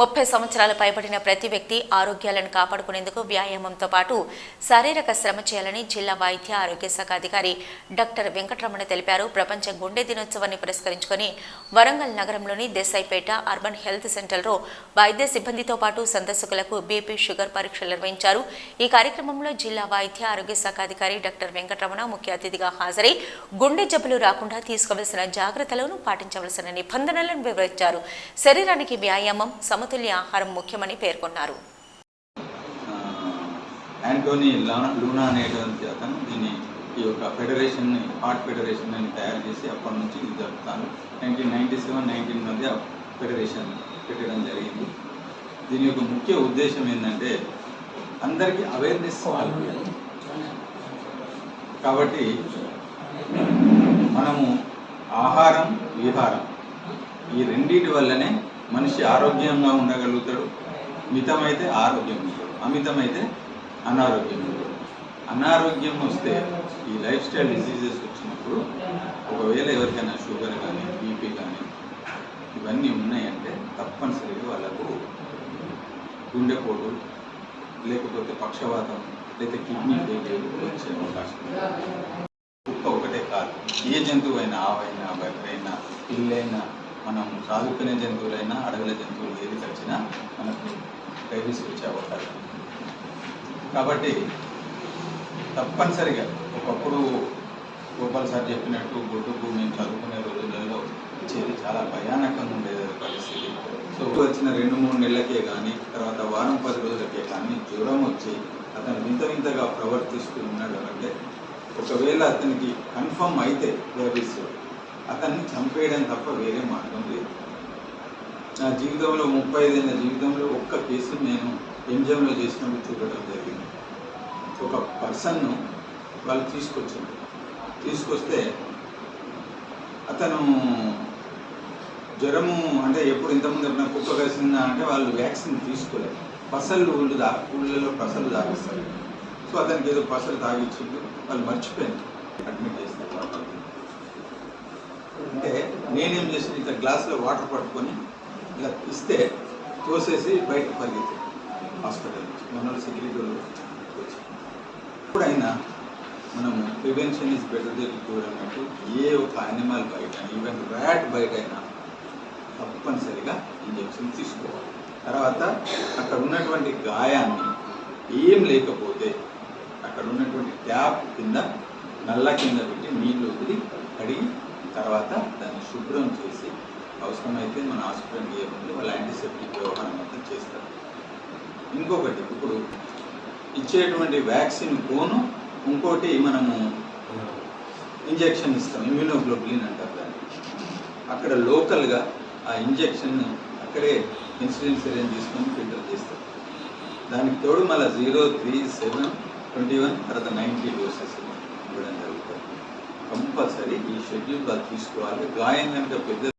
ముప్పై సంవత్సరాలు పైబడిన ప్రతి వ్యక్తి ఆరోగ్యాలను కాపాడుకునేందుకు వ్యాయామంతో పాటు శారీరక శ్రమ చేయాలని జిల్లా వైద్య ఆరోగ్య శాఖ అధికారి డాక్టర్ వెంకటరమణ తెలిపారు. ప్రపంచ గుండె దినోత్సవాన్ని పురస్కరించుకొని వరంగల్ నగరంలోని దేశాయిపేట అర్బన్ హెల్త్ సెంటర్లో వైద్య సిబ్బందితో పాటు సందర్శకులకు బీపీ షుగర్ పరీక్షలు నిర్వహించారు. ఈ కార్యక్రమంలో జిల్లా వైద్య ఆరోగ్య శాఖ అధికారి డాక్టర్ వెంకటరమణ ముఖ్య అతిథిగా హాజరై గుండె జబ్బులు రాకుండా తీసుకోవలసిన జాగ్రత్తలను పాటించవలసిన నిబంధనలను వివరించారు. శరీరానికి వ్యాయామం సమతుల్య ఆహారం ముఖ్యమని పేర్కొన్నారు. యాంటోనీ లా- లూనా అనేటువంటి అతను దీన్ని ఈ యొక్క ఫెడరేషన్ని హార్ట్ ఫెడరేషన్ అని తయారు చేసి అప్పటి నుంచి ఇది జరుపుతాను నైన్టీన్ నైన్టీ సెవెన్ నైన్టీన్ మధ్య ఫెడరేషన్ పెట్టడం జరిగింది. దీని యొక్క ముఖ్య ఉద్దేశం ఏంటంటే అందరికీ అవేర్నెస్ కాబట్టి మనము ఆహారం విహారం ఈ రెండింటి వల్లనే మనిషి ఆరోగ్యంగా ఉండగలుగుతాడు మితమైతే ఆరోగ్యం ఉంటాడు అమితమైతే అనారోగ్యం ఉంటాడు అనారోగ్యం వస్తే ఈ లైఫ్ స్టైల్ డిసీజెస్ వచ్చినప్పుడు ఒకవేళ ఎవరికైనా షుగర్ కానీ బీపీ కానీ ఇవన్నీ ఉన్నాయంటే తప్పనిసరిగా వాళ్ళకు గుండెపోటు లేకపోతే పక్షవాతం లేకపోతే కిడ్నీ ఫెయిల్యూర్ వచ్చే అవకాశం కుక్క ఒకటే కాదు ఏ జంతువు అయినా ఆవైనా బర్రెైనా పిల్లైనా మనం సాగుకునే జంతువులైనా అడవుల జంతువులు ఏది వచ్చినా మనకు రైబీస్ వచ్చే అవకాశం కాబట్టి తప్పనిసరిగా ఒకప్పుడు గోపాల్ సార్ చెప్పినట్టు గుడ్డు మేము చదువుకునే రోజులలో ఇచ్చేది చాలా భయానకంగా ఉండేది పరిస్థితి. సో వచ్చిన రెండు మూడు నెలలకే కానీ తర్వాత వారం పది రోజులకే కానీ జ్వరం వచ్చి అతను వింత వింతగా ప్రవర్తిస్తూ ఉన్నాడు అంటే ఒకవేళ అతనికి కన్ఫర్మ్ అయితే రేబీస్ అతన్ని చంపేయడం తప్ప వేరే మార్గం లేదు. నా జీవితంలో ముప్పై ఐదైన జీవితంలో ఒక్క కేసు నేను ఎంజిఎంలో చేసినప్పుడు చూడడం జరిగింది. ఒక పర్సన్ను వాళ్ళు తీసుకొచ్చింది తీసుకొస్తే అతను జ్వరము అంటే ఎప్పుడు ఇంతకుముందు ఎప్పుడైనా కుక్క కలిసిందా అంటే వాళ్ళు వ్యాక్సిన్ తీసుకోలేదు పసలు ఊళ్ళు దా ఊళ్ళలో పసలు తాగిస్తారు. సో అతనికి ఏదో పసలు తాగిచ్చిండు. వాళ్ళు మర్చిపోయింది అడ్మిట్ చేస్తారు నేనేం చేసిన ఇట్లా గ్లాస్లో వాటర్ పట్టుకొని ఇలా ఇస్తే తోసేసి బయటకు పరిగెత్తాను. హాస్పిటల్ నుంచి. మన సెక్యూరిటీ వచ్చి. ఎప్పుడైనా మనము prevention is better than cure అన్నట్టు ఏ ఒక యానిమల్ బయట ఈవెన్ ర్యాట్ బయట అయినా తప్పనిసరిగా ఇంజక్షన్ తీసుకోవాలి. తర్వాత అక్కడ ఉన్నటువంటి గాయాన్ని ఏం లేకపోతే అక్కడ ఉన్నటువంటి ట్యాప్ కింద నల్ల కింద పెట్టి నీళ్ళు వదిలి కడిగి తర్వాత దాన్ని శుభ్రం చేసి అవసరమైతే మన హాస్పిటల్కి ఏ వాళ్ళు యాంటీసెప్టిక్ వ్యవహారం అంతా చేస్తారు. ఇంకొకటి ఇప్పుడు ఇచ్చేటువంటి వ్యాక్సిన్ కోను ఇంకోటి మనము ఇంజెక్షన్ ఇస్తాం ఇమ్యూనోగ్లోబులిన్ అంటారు దాన్ని. అక్కడ లోకల్గా ఆ ఇంజెక్షన్ అక్కడే ఇన్సులిన్ సిరెంజ్ తీసుకొని ఫిల్టర్ చేస్తారు. దానికి తోడు మళ్ళీ zero three seven twenty one తర్వాత నైంటీ డోస్ షెడ్యూల్ వాళ్ళు తీసుకోవాలి గాయం కనుక పెద్ద